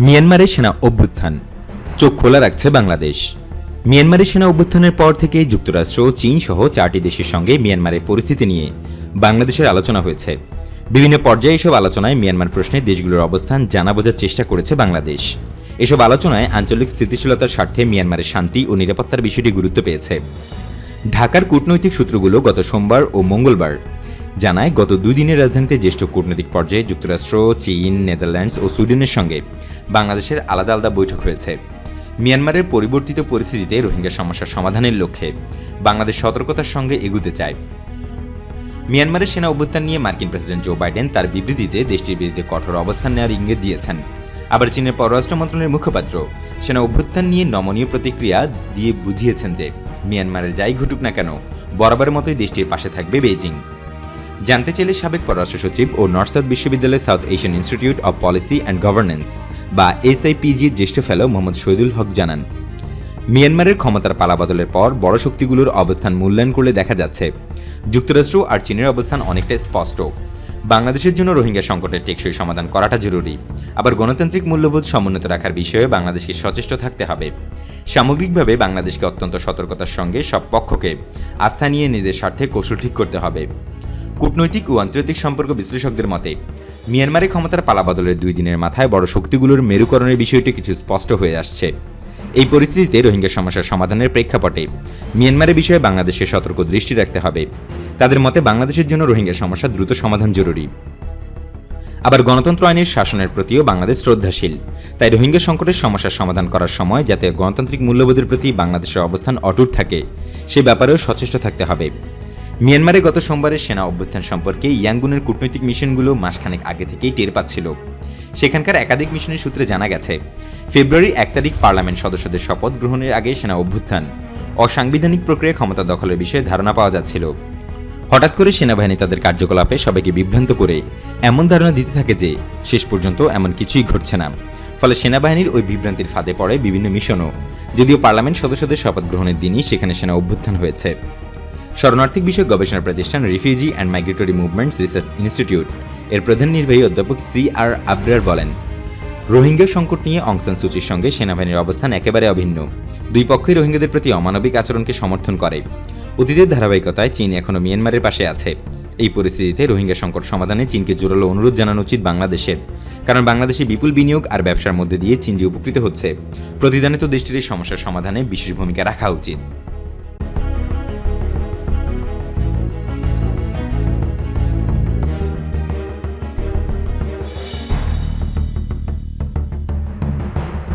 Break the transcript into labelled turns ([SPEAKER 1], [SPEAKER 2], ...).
[SPEAKER 1] মিয়ানমারের সেনা অভ্যুত্থান। চোখ খোলা রাখছে বাংলাদেশ। মিয়ানমারের সেনা অভ্যুত্থানের পর থেকে যুক্তরাষ্ট্র, চীন সহ চারটি দেশের সঙ্গে মিয়ানমারের পরিস্থিতি নিয়ে বাংলাদেশের আলোচনা হয়েছে। বিভিন্ন পর্যায়ে এসব আলোচনায় মিয়ানমার প্রশ্নে দেশগুলোর অবস্থান জানা বোঝার চেষ্টা করেছে বাংলাদেশ। এসব আলোচনায় আঞ্চলিক স্থিতিশীলতার স্বার্থে মিয়ানমারের শান্তি ও নিরাপত্তার বিষয়টি গুরুত্ব পেয়েছে। ঢাকার কূটনৈতিক সূত্রগুলো গত সোমবার ও মঙ্গলবার জানায়, গত দুই দিনের রাজধানীতে জ্যেষ্ঠ কূটনৈতিক পর্যায়ে যুক্তরাষ্ট্র, চীন, নেদারল্যান্ডস ও সুইডেনের সঙ্গে বাংলাদেশের আলাদা আলাদা বৈঠক হয়েছে। মিয়ানমারের পরিবর্তিত পরিস্থিতিতে রোহিঙ্গা সমস্যার সমাধানের লক্ষ্যে বাংলাদেশ সতর্কতার সঙ্গে এগুতে চায়। মিয়ানমারের সেনা অভ্যুত্থান নিয়ে মার্কিন প্রেসিডেন্ট জো বাইডেন তার বিবৃতিতে দেশটির বিরুদ্ধে কঠোর অবস্থান নেওয়ার ইঙ্গিত দিয়েছেন। আবার চীনের পররাষ্ট্র মন্ত্রণালয়ের মুখপাত্র সেনা অভ্যুত্থান নিয়ে নমনীয় প্রতিক্রিয়া দিয়ে বুঝিয়েছেন যে, মিয়ানমারের যাই ঘটুক না কেন, বরাবরের মতোই দেশটির পাশে থাকবে বেইজিং। জানতে চাইলে সাবেক পররাষ্ট্র সচিব ও নর্থ সাউথ বিশ্ববিদ্যালয়ের south Asian institute of policy and governance বা এসআইপিজির জ্যেষ্ঠ ফেলো মোহাম্মদ শহীদুল হক জানান। মিয়ানমারের ক্ষমতার পালাবদলের পর বড় শক্তিগুলোর অবস্থান মূল্যায়ন করলে দেখা যাচ্ছে। যুক্তরাষ্ট্র আর চীনের অবস্থান অনেকটা স্পষ্ট। বাংলাদেশের জন্য রোহিঙ্গা সংকটের টেকসই সমাধান করাটা জরুরি। আবার গণতান্ত্রিক মূল্যবোধ সমুন্নত রাখার বিষয়ে বাংলাদেশকে সচেষ্ট থাকতে হবে। সামগ্রিকভাবে বাংলাদেশকে অত্যন্ত সতর্কতার সঙ্গে সব পক্ষকে আস্থা নিয়ে নিজের স্বার্থে কৌশল ঠিক করতে হবে। কূটনৈতিক ও আন্তর্জাতিক সম্পর্ক বিশ্লেষকদের মতে, মিয়ানমারে ক্ষমতার পালাবদলের দুই দিনের মাথায় বড় শক্তিগুলোর মেরুকরণের বিষয়টি কিছু স্পষ্ট হয়ে আসছে। এই পরিস্থিতিতে রোহিঙ্গা সমস্যার সমাধানের প্রেক্ষাপটে মিয়ানমারের বিষয়ে বাংলাদেশের সতর্ক দৃষ্টি রাখতে হবে। তাদের মতে, বাংলাদেশের জন্য রোহিঙ্গা সমস্যা দ্রুত সমাধান জরুরি। আবার গণতন্ত্র আইনের শাসনের প্রতিও বাংলাদেশ শ্রদ্ধাশীল। তাই রোহিঙ্গা সংকটের সমস্যার সমাধান করার সময় যাতে গণতান্ত্রিক মূল্যবোধের প্রতি বাংলাদেশের অবস্থান অটুট থাকে, সে ব্যাপারেও সচেষ্ট থাকতে হবে। মিয়ানমারে গত সোমবারের সেনা অভ্যুত্থান সম্পর্কে ইয়াঙ্গুনের কূটনৈতিক মিশনগুলো মাসখানেক আগে থেকেই টের পাচ্ছিল। সেখানকার একাধিক মিশনের সূত্রে জানা গেছে ফেব্রুয়ারির এক তারিখ পার্লামেন্ট সদস্যদের শপথ গ্রহণের আগে সেনা অভ্যুত্থান, অসাংবিধানিক প্রক্রিয়ায় ক্ষমতা দখলের বিষয়ে ধারণা পাওয়া যাচ্ছিল। হঠাৎ করে সেনাবাহিনী তাদের কার্যকলাপে সবাইকে বিভ্রান্ত করে এমন ধারণা দিতে থাকে যে, শেষ পর্যন্ত এমন কিছুই ঘটছে না। ফলে সেনাবাহিনীর ওই বিভ্রান্তির ফাঁদে পড়ে বিভিন্ন মিশনও, যদিও পার্লামেন্ট সদস্যদের শপথ গ্রহণের দিনই সেখানে সেনা অভ্যুত্থান হয়েছে। শরণার্থিক বিষয়ক গবেষণা প্রতিষ্ঠান refugee and migratory movements research institute এর প্রধান নির্বাহী অধ্যাপক সি আর আবরার বলেন, রোহিঙ্গা সংকট নিয়ে অংসান সুচির সঙ্গে সেনাবাহিনীর অবস্থান একেবারে অভিন্ন। দুই পক্ষই রোহিঙ্গাদের প্রতি অমানবিক আচরণকে সমর্থন করে। অতীতের ধারাবাহিকতায় চীন এখনও মিয়ানমারের পাশে আছে। এই পরিস্থিতিতে রোহিঙ্গা সংকট সমাধানে চীনকে জোরালো অনুরোধ জানানো উচিত বাংলাদেশের। কারণ বাংলাদেশে বিপুল বিনিয়োগ আর ব্যবসার মধ্যে দিয়ে চীন যে উপকৃত হচ্ছে, প্রতিদানে তো দেশটির এই সমস্যার সমাধানে বিশেষ ভূমিকা রাখা উচিত।